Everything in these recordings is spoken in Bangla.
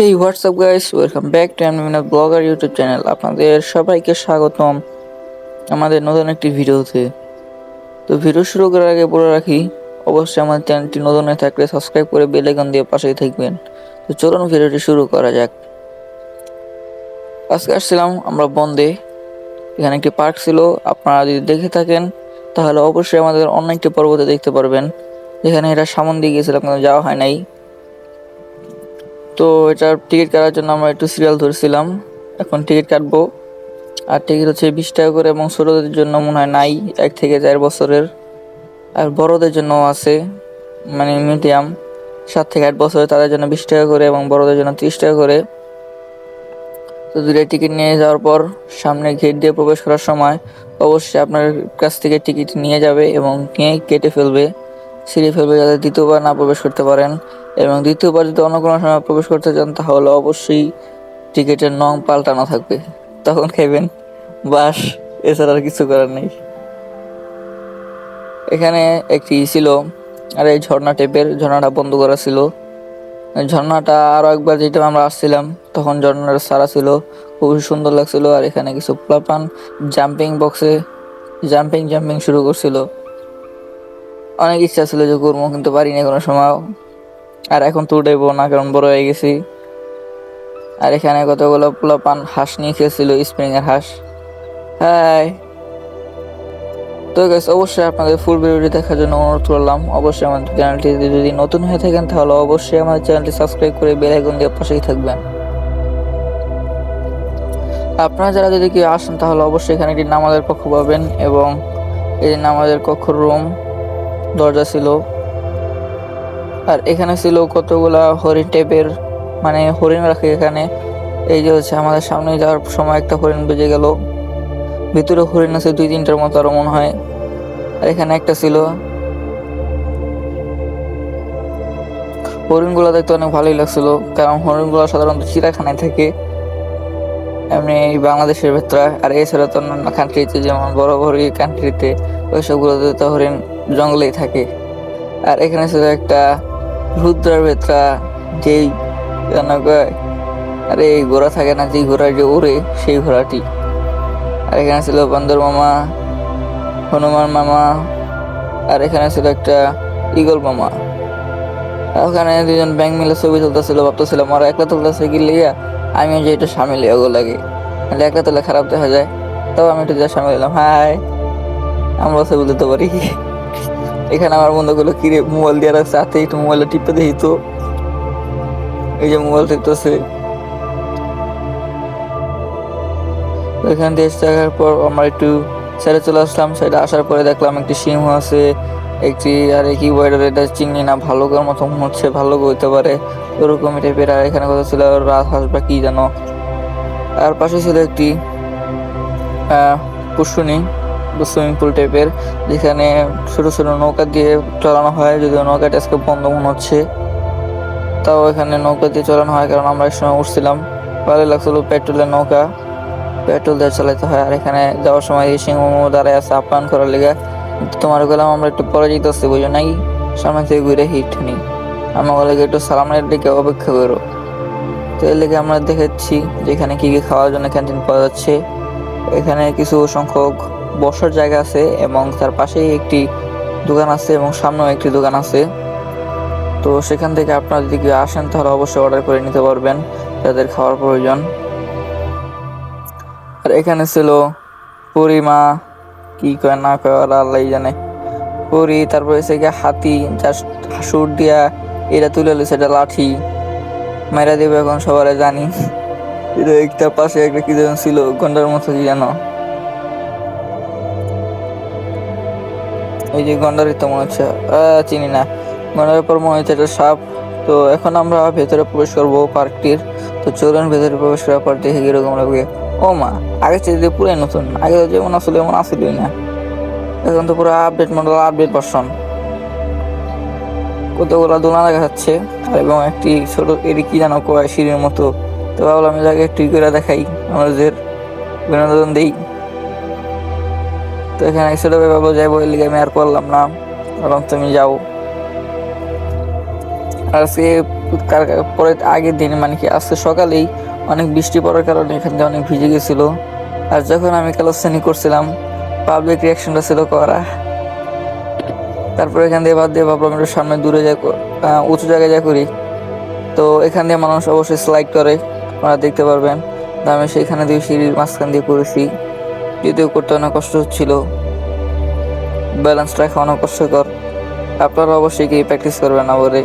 Hey WhatsApp guys welcome back to এমনিমিনা blogger YouTube channel আপনাদের সবাইকে স্বাগতম আমাদের নতুন একটি ভিডিওতে। তো ভিডিও শুরু করার আগে বলে রাখি, অবশ্যই আমার চ্যানেলটি নতুন হয়ে থাকলে সাবস্ক্রাইব করে বেল আইকন দিয়ে পাশেই থাকবেন। তো চলুন ভিডিওটি শুরু করা যাক। আজকে আসছিলাম আমরা বন্দে। এখানে একটি পার্ক ছিল, আপনারা যদি দেখে থাকেন, তাহলে অবশ্যই আমাদের অন্য একটি পর্বতে দেখতে পারবেন। যেখানে এটা সামন দিয়ে গিয়েছিল, আপনাদের যাওয়া হয় নাই। তো এটার টিকিট কাটার জন্য আমরা একটু সিরিয়াল ধরছিলাম। এখন টিকিট কাটবো। আর টিকিট হচ্ছে বিশ টাকা করে এবং ছোটোদের জন্য মনে হয় নাই, এক থেকে চার বছরের। আর বড়দের জন্য আছে মানে মিডিয়াম সাত থেকে আট বছরের, তাদের জন্য বিশ টাকা করে এবং বড়দের জন্য তিরিশ টাকা করে। তো দুটো টিকিট নিয়ে যাওয়ার পর সামনে গেট দিয়ে প্রবেশ করার সময় অবশ্যই আপনার কাছ থেকে টিকিট নিয়ে যাবে এবং নিয়ে কেটে ফেলবে সিঁড়ি ফেলবে যাতে দ্বিতীয়বার না প্রবেশ করতে পারেন। এবং দ্বিতীয়বার যদি অন্য কোনো সময় প্রবেশ করতে চান, তাহলে অবশ্যই টিকিটের নং পাল্টানো থাকবে। তখন খাইবেন। বাস, এছাড়া আর কিছু করার নেই। এখানে একটি ছিল, আর এই ঝর্ণা টাইপের ঝর্ণাটা বন্ধ করা ছিল। ঝর্ণাটা আরও একবার যেটা আমরা আসছিলাম, তখন ঝর্ণাটা সারা ছিল। খুবই সুন্দর লাগছিল, আর এখানে কিছু প্লাপান জাম্পিং বক্সে জাম্পিং জাম্পিং শুরু করছিল। অনেক ইচ্ছা ছিল যে করব কিন্তু পারিনি কোনো সময়। আর এখন তো উঠাইবো না, কারণ বড় হয়ে গেছি। আর এখানে কতগুলো পোলাপান হাঁস নিয়ে খেয়েছিল স্প্রিং এর হাঁস। হ্যাঁ তো গাইস অবশ্যই আপনাদের ফুল ভিডিওটি দেখার জন্য অনুরোধ করলাম। অবশ্যই আমাদের চ্যানেলটি যদি নতুন হয়ে থাকেন, তাহলে অবশ্যই আমাদের চ্যানেলটি সাবস্ক্রাইব করে বেল আইকন দিয়ে পাশেই থাকবেন। আপনারা যারা যদি কেউ আসেন, তাহলে অবশ্যই এখানে একটি নামাজের কক্ষ পাবেন এবং এই নামাজের কক্ষ রুম দরজা ছিল। আর এখানে ছিল কতগুলা হরিণ টাইপের মানে হরিণ রাখে এখানে। এই যে হচ্ছে আমাদের সামনে যাওয়ার সময় একটা হরিণ বেজে গেল। ভিতরে হরিণ আছে দুই তিনটার মতো আরও মনে হয়। আর এখানে একটা ছিল। হরিণগুলো দেখতে অনেক ভালোই লাগছিল, কারণ হরিণগুলো সাধারণত চিড়াখানায় থাকে। এমনি বাংলাদেশের ভেতরে, আর এছাড়া তো অন্যান্য কান্ট্রিতে যেমন বড় বড় কান্ট্রিতে ওইসবগুলোতে তো হরিণ জঙ্গলেই থাকে। আর এখানে ছিল একটা রুদ্রার ভেতরা যেই কয়, আরে এই ঘোড়া থাকে না, যেই ঘোড়া যে উড়ে সেই ঘোড়াটি। আর এখানে ছিল বান্দর মামা, হনুমান মামা, আর এখানে ছিল একটা ইগল মামা। ওখানে দুজন ব্যাংক মিলে ছবি তুলতেছিল ভাবতেছিলাম আর একলা তুলতেছে কি লিয়া? আমি যে একটু সামিল ওগুলো লাগে। নাহলে একলা তুলে খারাপ দেখা যায়। তাও আমি একটু যা সামিল এলাম হাই আমরা ছবি তুলতে পারি। এখানে আমার বন্ধুগুলো কিরে মোবাইল দিয়ে রাখছে, হাতে একটু মোবাইলে টিপে দেখি তো। এই যে মোবাইল টিপতেছে। এখান থেকে দেখার পর আমরা একটু সাইডে চলে আসলাম সাইডে আসার পরে দেখলাম একটি সিংহ আছে, একটি আর কি ওয়াইডার এটা চিনি না ভালো করে মতো হচ্ছে ভালো হইতে পারে ওরকম টাইপের আর এখানে কথা ছিল রাত হাঁস বা কি জানো আর পাশে ছিল একটি পুষ্কুনি সুইমিং পুল টাইপের, যেখানে ছোট ছোট নৌকা দিয়ে চালানো হয়, যদিও নৌকাটা আজকে বন্ধ মনে হচ্ছে। তাও এখানে নৌকা দিয়ে চালানো হয়, কারণ আমরা এক সময় উঠছিলাম। ভালো লাগছিল পেট্রোলের নৌকা। পেট্রোল দিয়ে চালাতে হয়, আর এখানে যাওয়ার সময় এই সিংহ দাঁড়ায় আছে আপ্যায়ন করার লেগে। তোমার গেলাম, আমরা একটু পরে যেতেছি বুঝো নাই? সামনে থেকে ঘুরে হিট নেই আমার একটু সালামের দিকে অপেক্ষা করো। তো এর লেগে আমরা দেখেছি যে এখানে কি কি খাওয়ার জন্য ক্যান্টিন পাওয়া যাচ্ছে। এখানে কিছু সংখ্যক বসার জায়গা আছে এবং তার পাশেই একটি দোকান আছে এবং সামনেও একটি দোকান আছে। তো সেখান থেকে আপনারা যদি কেউ আসেন, তাহলে অবশ্যই অর্ডার করে নিতে পারবেন যাদের খাওয়ার প্রয়োজন। আর এখানে ছিল পরিমা কি কয় না কয়, ওরা আল্লাহ জানে। পরি, তারপর সে গিয়ে হাতি জাস্ট হাসুর দিয়া এটা তুলে লইছে, এটা লাঠি। মেরা দেবে এখন সবার জানি। এটা একটা পাশে একটা কি যেন ছিল, গন্ডার মতো কি জানো এই যে গন্ডারই তো মনে হচ্ছে চিনি না। গন্ডারের পর মনে হচ্ছে এটা সাপ। তো এখন আমরা ভেতরে প্রবেশ করব পার্কটির। তো চলুন ভেতরে প্রবেশ করার পর দেখে কীরকম লাগবে ও মা আগে চেয়ে পুরাই নতুন। আগে তো যেমন আসলে এমন আসলেই না। এখন তো পুরো আপডেট মডেল আপডেট ভার্সন কতগুলো দোলা দেখা যাচ্ছে। এবং একটি ছোট এটি কি জানো সিঁড়ির মতো। তো ভাবলাম যাকে একটু করে দেখাই। আমাদের বিনোদন দিই। তো এখানে ছোট ভাবলো যাইবো এর লিগে আমি আর করলাম না। এবং তুমি যাও। আর কার- পরে আগের দিন মানে কি, আজকে সকালেই অনেক বৃষ্টি পড়ার কারণে এখান থেকে অনেক ভিজে গেছিল। আর যখন আমি ক্যালোসেনি করছিলাম পাবলিক রিয়াকশনটা ছিল করা তারপর এখান দিয়ে বাদ দিয়ে ভাবলাম একটু সামনে দূরে ক- উঁচু জায়গায় যা করি। তো এখান দিয়ে মানুষ অবশ্যই স্লাইড করে, আপনারা দেখতে পারবেন। তো আমি সেইখানে দিয়ে সিঁড়ির মাঝখান দিয়ে করেছি। যদিও করতে অনেক কষ্ট হচ্ছিল। ব্যালেন্স রাখা অনেক কষ্টকর। আপনারা অবশ্যই কি প্র্যাকটিস করবেন না বলে।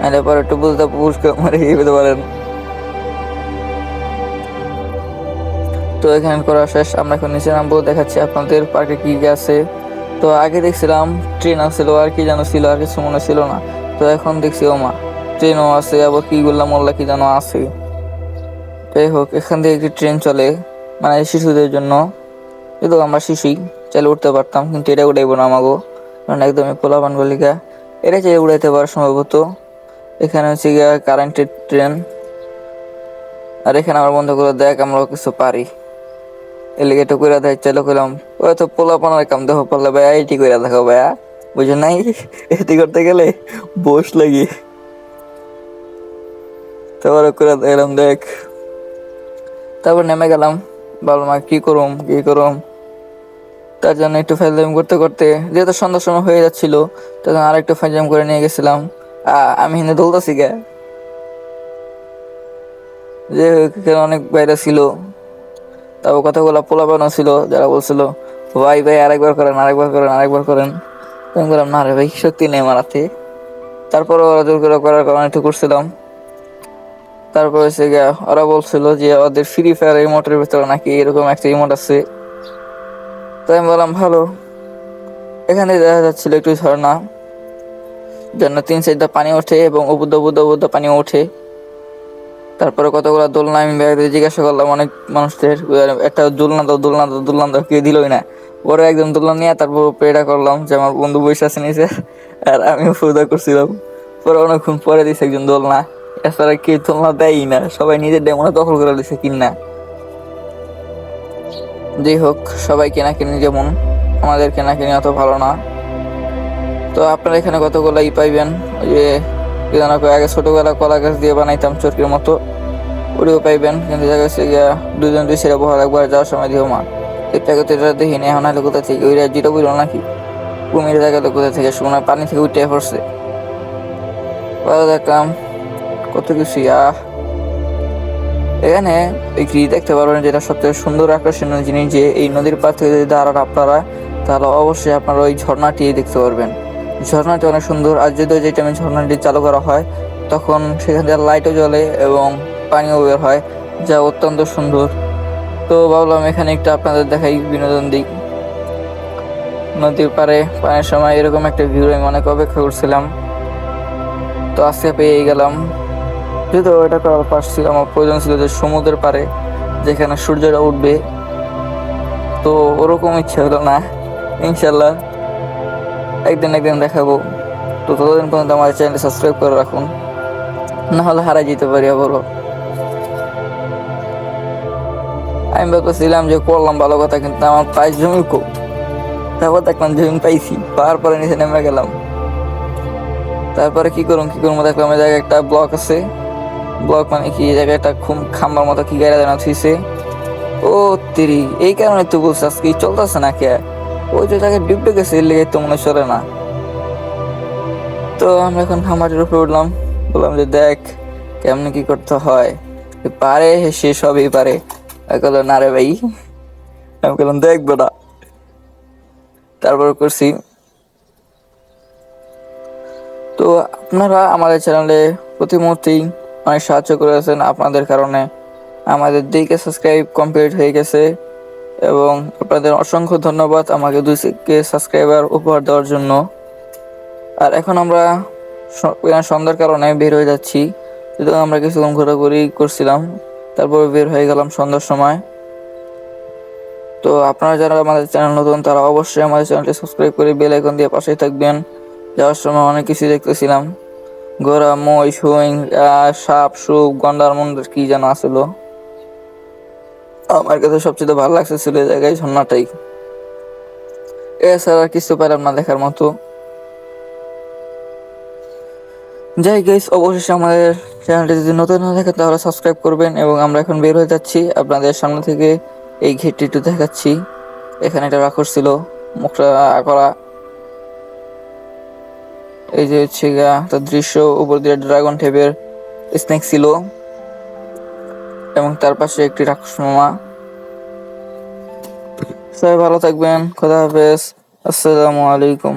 নাহলে পরে একটু বুঝতে পুরস্কার মারে পেতে পারেন। তো এখানে করা শেষ। আমরা এখন নিচে নামবো, দেখাচ্ছি আপনাদের পার্কে কী আছে। তো আগে দেখছিলাম ট্রেন আসছিল আর কি যেন ছিল, আর কিছু মনে ছিল না। তো এখন দেখছি ওমা ট্রেনও আছে, আবার কি গুল্লা মোল্লা কি যেন আছে। যাই হোক, এখান থেকে একটি ট্রেন চলে। মানে শিশুদের জন্য। কিন্তু আমরা শিশুই চাইলে উঠতে পারতাম, কিন্তু এটা উঠাইবো না আমাগো। কারণ একদমই পোলাপান বলিকা এটা চাইলে উড়াইতে পারা সম্ভবত। এখানে হচ্ছে গিয়া কারেন্টের ট্রেন আর এখানে আমার বন্ধুগুলো দেখ আমরাও কিছু পারি। এলিগে একটু কইরা দেয়, চাইলে কইলাম ওই তো পোলাপানের কাম, দেখো পারলে ভাইয়া, এটি কইরা দেখো ভাইয়া। বুঝো নাই? এটি করতে গেলে বস লাগি। তারপরে করে দেখলাম দেখ। তারপর নেমে গেলাম। ভাবলাম আর কি করুম কি করুম? তার জন্য একটু ফাইজলাম করতে করতে, যেহেতু সন্ধ্যার সময় হয়ে যাচ্ছিল তখন আর একটু ফাইজলাম করে নিয়ে গেছিলাম। আমি হিন্দে দৌড়তেছি গে। যে অনেক বাইরে ছিল তারপর কথাগুলো পোলাপানো ছিল, যারা বলছিল, ভাই ভাই, আরেকবার করেন আরেকবার করেন আরেকবার করেন। তো আমি বললাম, না রে ভাই শক্তি নেই মারাতে তারপর ওরা জোর করে করার কারণে একটু করছিলাম। তারপর হচ্ছে গিয়া ওরা বলছিল যে ওদের ফ্রি ফায়ার ইমোটের ভিতরে নাকি এরকম একটা ইমোট আছে। তো আমি বললাম, ভালো। এখানে দেখা যাচ্ছিল একটু ঝর্ণা জন্য তিন সাইডটা পানি ওঠে এবং উবুদ্ধ উবুদ্ধ উবুদ্ধ পানি ওঠে। তারপরে কতগুলো দোলনা আমি বাইরে জিজ্ঞাসা করলাম, অনেক মানুষদের একটা দোলনা দাও দোলনা দাও দোলনা দাও, কেউ দিলই না। পরে একদম দোলনা নিয়ে তারপর পেটা করলাম যে আমার বন্ধু আছে নিচে, আর আমিও ফুদা করছিলাম। পরে অনেকক্ষণ পরে দিয়েছে একজন দোলনা। এছাড়া কেউ দোলনা দেয়ই না। সবাই নিজের ডেমোনা দখল করে দিছে কিনা। যাই হোক, সবাই কেনাকিনি যেমন, আমাদের কেনাকিনি অত ভালো না। তো আপনারা এখানে কতগুলো ই পাইবেন? ওই যে, কি আগে ছোটবেলা কলা গাছ দিয়ে বানাইতাম চরকির মতো। ওটিও পাইবেন, কিন্তু দেখা গিয়া দুজন দুই সেরা বহাল একবার যাওয়ার সময় দিও মা। একটা কথা এটা দেখিনি, এখন হলে কোথা থেকে, ওই রাজ্যটা বুঝলো নাকি? কুমির জায়গাতে কোথা থেকে শোনা পানি থেকে উঠে পড়ছে। ভালো দেখলাম কত কিছু আহ এখানে একটি দেখতে পারবেন যেটা সবথেকে সুন্দর আকর্ষণীয় জিনিস যে এই নদীর পার থেকে যদি দাঁড়ান আপনারা, তাহলে অবশ্যই আপনারা ওই ঝর্ণাটি দেখতে পারবেন। ঝর্ণাটি অনেক সুন্দর, আর যদিও যে টাইমে ঝর্ণাটি চালু করা হয়, তখন সেখান থেকে লাইটও জ্বলে এবং পানিও বের হয়, যা অত্যন্ত সুন্দর। তো ভাবলাম এখানে একটু আপনাদের দেখাই বিনোদন দিক। নদীর পাড়ে পানির সময় এরকম একটা ভিউ আমি অনেক অপেক্ষা করছিলাম। তো আজকে পেয়ে গেলাম। যেহেতু এটা করার ছিল, আমার প্রয়োজন ছিল যে সমুদ্রের পাড়ে যেখানে সূর্যটা উঠবে। তো ওরকম ইচ্ছে হলো না ইনশাল্লাহ একদিন একদিন দেখাবো। তো ততদিন পর্যন্ত আমার চ্যানেল সাবস্ক্রাইব করে রাখুন। না হলে হারাই যেতে পারি আবারও আমি ভাবতেছিলাম যে করলাম ভালো কথা, কিন্তু আমার প্রাইস জমি খুব তারপর দেখলাম জমি পাইছি, পাওয়ার পরে নিচে নেমে গেলাম। তারপরে কি করুন কি করুন দেখলাম জায়গায় একটা ব্লক আছে। ব্লক মানে কি? এই জায়গায় একটা খাম্বার মতো কি গাড়ি দাঁড়ানো থুইছে ও তেরি, এই কারণে তো বলছে আজকে চলতেছে না কে ওই যে জায়গায় ডুবতে গেছে, এর লেগে তো মনে চলে না। তো আমরা এখন খামারের উপরে উঠলাম। বললাম যে দেখ, কেমন কি করতে হয়? পারে সে সবই পারে। না রে ভাই। আমি বললাম, দেখ বেটা। তারপর করছি। তো আপনারা আমাদের চ্যানেলে প্রতি মুহূর্তেই অনেক সাহায্য করেছেন আপনাদের কারণে। আমাদের দিকে সাবস্ক্রাইব কমপ্লিট হয়ে গেছে এবং আপনাদের অসংখ্য ধন্যবাদ আমাকে দুই কে সাবস্ক্রাইবার উপহার দেওয়ার জন্য। আর এখন আমরা সন্ধ্যার কারণে বের হয়ে যাচ্ছি। যদিও আমরা কিছুক্ষণ ঘোরাঘুরি করছিলাম, তারপর বের হয়ে গেলাম সন্ধ্যার সময়। তো আপনারা যারা আমাদের চ্যানেল নতুন, তারা অবশ্যই আমাদের চ্যানেলটি সাবস্ক্রাইব করে বেল আইকন দিয়ে পাশেই থাকবেন। যাওয়ার সময় অনেক কিছু দেখতেছিলাম। গোড়া মই, সুইং সাপ সুপ গন্ডার মন্ডার কি যেন আসলো আমার কাছে সবচেয়ে ভালো লাগছে ছিল জায়গায় ঝর্ণাটাই। এছাড়া কিছু পেলাম না দেখার মতো। যাই গাইস অবশেষে আমাদের চ্যানেলটি যদি নতুন হয়ে থাকে তাহলে সাবস্ক্রাইব করবেন এবং আমরা এখন বের হয়ে যাচ্ছি। আপনাদের সামনে থেকে এই ঘেরটি একটু দেখাচ্ছি। এখানে একটা রাক্ষস ছিল, মুখটা করা। এই যে হচ্ছে গা তার দৃশ্য উপর দিয়ে ড্রাগন টেপের স্নেক ছিল। এবং তার পাশে একটি রাক্ষস মামা। সবাই ভালো থাকবেন, খোদা হাফেজ। আসসালামু আলাইকুম।